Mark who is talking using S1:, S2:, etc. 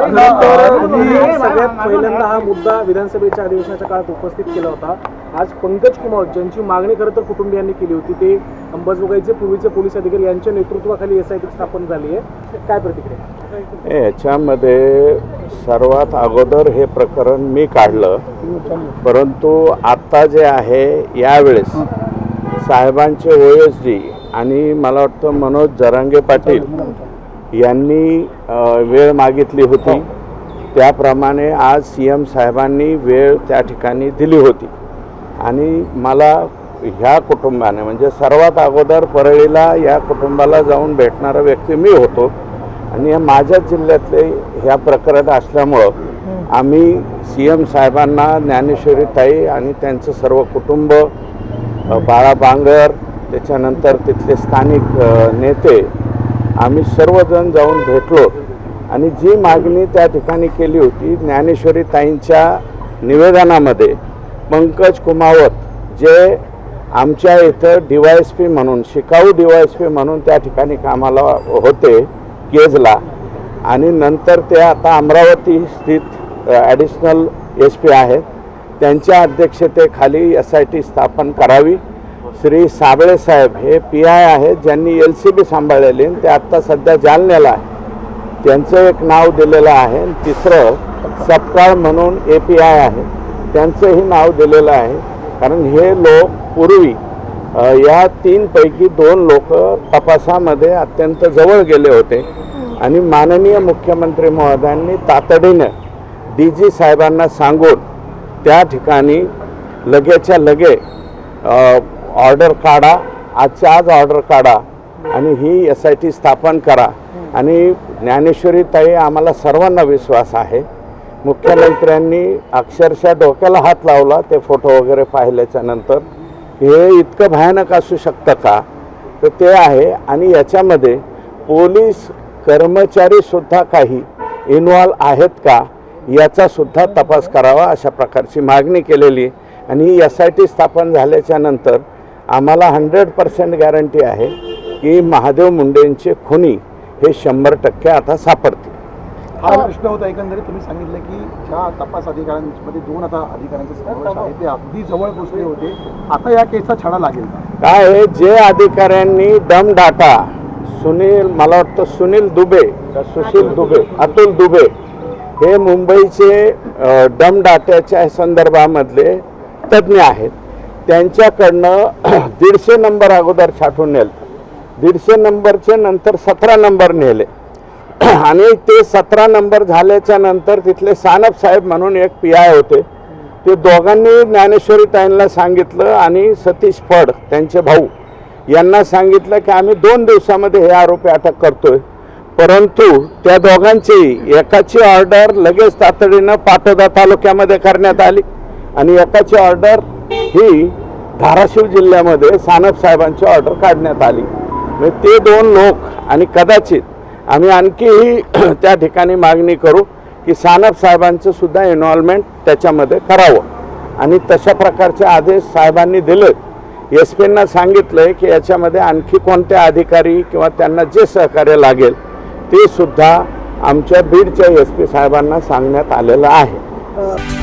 S1: सगळ्यात पहिल्यांदा हा मुद्दा विधानसभेच्या अधिवेशनाच्या काळात उपस्थित केला होता आज पंकज कुमार ज्यांची मागणी खरं तर कुटुंबियांनी केली होती ते अंबाजोगाईचे पूर्वीचे पोलीस अधिकारी यांच्या नेतृत्वाखाली एस आय टी स्थापन झाली आहे काय प्रतिक्रिया
S2: याच्यामध्ये सर्वात अगोदर हे प्रकरण मी काढलं परंतु आत्ता जे आहे यावेळेस साहेबांचे ओ एस डी आणि मला वाटतं मनोज जरांगे पाटील यांनी वेळ मागितली होती. त्याप्रमाणे आज सी एम साहेबांनी वेळ त्या ठिकाणी दिली होती. आणि मला ह्या कुटुंबाने म्हणजे सर्वात अगोदर परळीला या कुटुंबाला जाऊन भेटणारा व्यक्ती मी होतो. आणि या माझ्याच जिल्ह्यातले ह्या प्रकरण असल्यामुळं आम्ही सी एम साहेबांना ज्ञानेश्वरी ताई आणि त्यांचं सर्व कुटुंब बाळा बांगर त्याच्यानंतर तिथले स्थानिक नेते आम्ही सर्वजण जाऊन भेटलो आणि जी मागणी त्या ठिकाणी केली होती ज्ञानेश्वरी ताईंच्या निवेदनामध्ये पंकज कुमावत जे आमच्या इथं डी वाय एस पी म्हणून शिकाऊ डी वाय एस पी म्हणून त्या ठिकाणी कामाला होते केजला. आणि नंतर ते आता अमरावती स्थित ॲडिशनल एस पी आहेत. त्यांच्या अध्यक्षतेखाली एस आय टी स्थापन करावी. श्री साबळे साहेब हे पी आय आहेत ज्यांनी एल सी बी सांभाळलेली आणि ते आत्ता सध्या जालन्याला आहे. त्यांचं एक नाव दिलेलं आहे तिसरं सपकाळ म्हणून ए पी आय आहे. त्यांचंही नाव दिलेलं आहे. कारण हे लोक पूर्वी या तीनपैकी दोन लोक तपासामध्ये अत्यंत जवळ गेले होते. आणि माननीय मुख्यमंत्री महोदयांनी तातडीनं डी जी साहेबांना सांगून त्या ठिकाणी लगेच्या लगे ऑर्डर काढा आजच्या आज ऑर्डर काढा आणि ही एस आय टी स्थापन करा. आणि ज्ञानेश्वरी ताई आम्हाला सर्वांना विश्वास आहे. मुख्यमंत्र्यांनी अक्षरशः डोक्याला हात लावला ते फोटो वगैरे पाहिल्याच्या नंतर. हे इतकं भयानक असू शकतं का? तर ते आहे. आणि याच्यामध्ये पोलीस कर्मचारीसुद्धा काही इन्वॉल्व आहेत का? याचासुद्धा तपास करावा अशा प्रकारची मागणी केलेली आणि ही एस आय टी स्थापन झाल्याच्यानंतर आम्हाला हंड्रेड पर्सेंट गॅरंटी आहे की महादेव मुंडेंचे खुनी हे शंभर टक्के आता सापडतील.
S3: हा प्रश्न होता एकंदरीत. तुम्ही सांगितलं की ज्या तपास अधिकाऱ्यांमध्ये दोन आता अधिकाऱ्यांचा समावेश आहे ते अगदी जवळ पोचले होते. आता या केसचा छडा लागेल का?
S2: काय आहे? जे अधिकाऱ्यांनी दम डाटा सुनील मला वाटतं सुनील दुबे का सुशील दुबे अतुल दुबे हे मुंबईचे डम डाट्याच्या संदर्भामधले तज्ज्ञ आहेत. त्यांच्याकडनं दीडशे नंबर अगोदर छाटून नेलं. दीडशे नंबरचे नंतर सतरा नंबर नेले. आणि ते सतरा नंबर झाल्याच्यानंतर तिथले सानप साहेब म्हणून एक पी आय होते. ते दोघांनी ज्ञानेश्वरी ताईंना सांगितलं आणि सतीश फड त्यांचे भाऊ यांना सांगितलं की आम्ही दोन दिवसामध्ये हे आरोपी अटक करतोय. परंतु त्या दोघांची एकाची ऑर्डर लगेच तातडीनं पाटोदा तालुक्यामध्ये करण्यात आली आणि एकाची ऑर्डर ही धाराशिव जिल्ह्यामध्ये सानप साहेबांची ऑर्डर काढण्यात आली. म्हणजे ते दोन लोक आणि कदाचित आम्ही आणखीही त्या ठिकाणी मागणी करू की सानप साहेबांचं सुद्धा इन्व्हॉल्वमेंट त्याच्यामध्ये करावं. आणि तशा प्रकारचे आदेश साहेबांनी दिले एस पींना सांगितलं आहे की याच्यामध्ये आणखी कोणते अधिकारी किंवा त्यांना जे सहकार्य लागेल ते सुद्धा आमच्या बीडच्या एस पी साहेबांना सांगण्यात आलेलं आहे.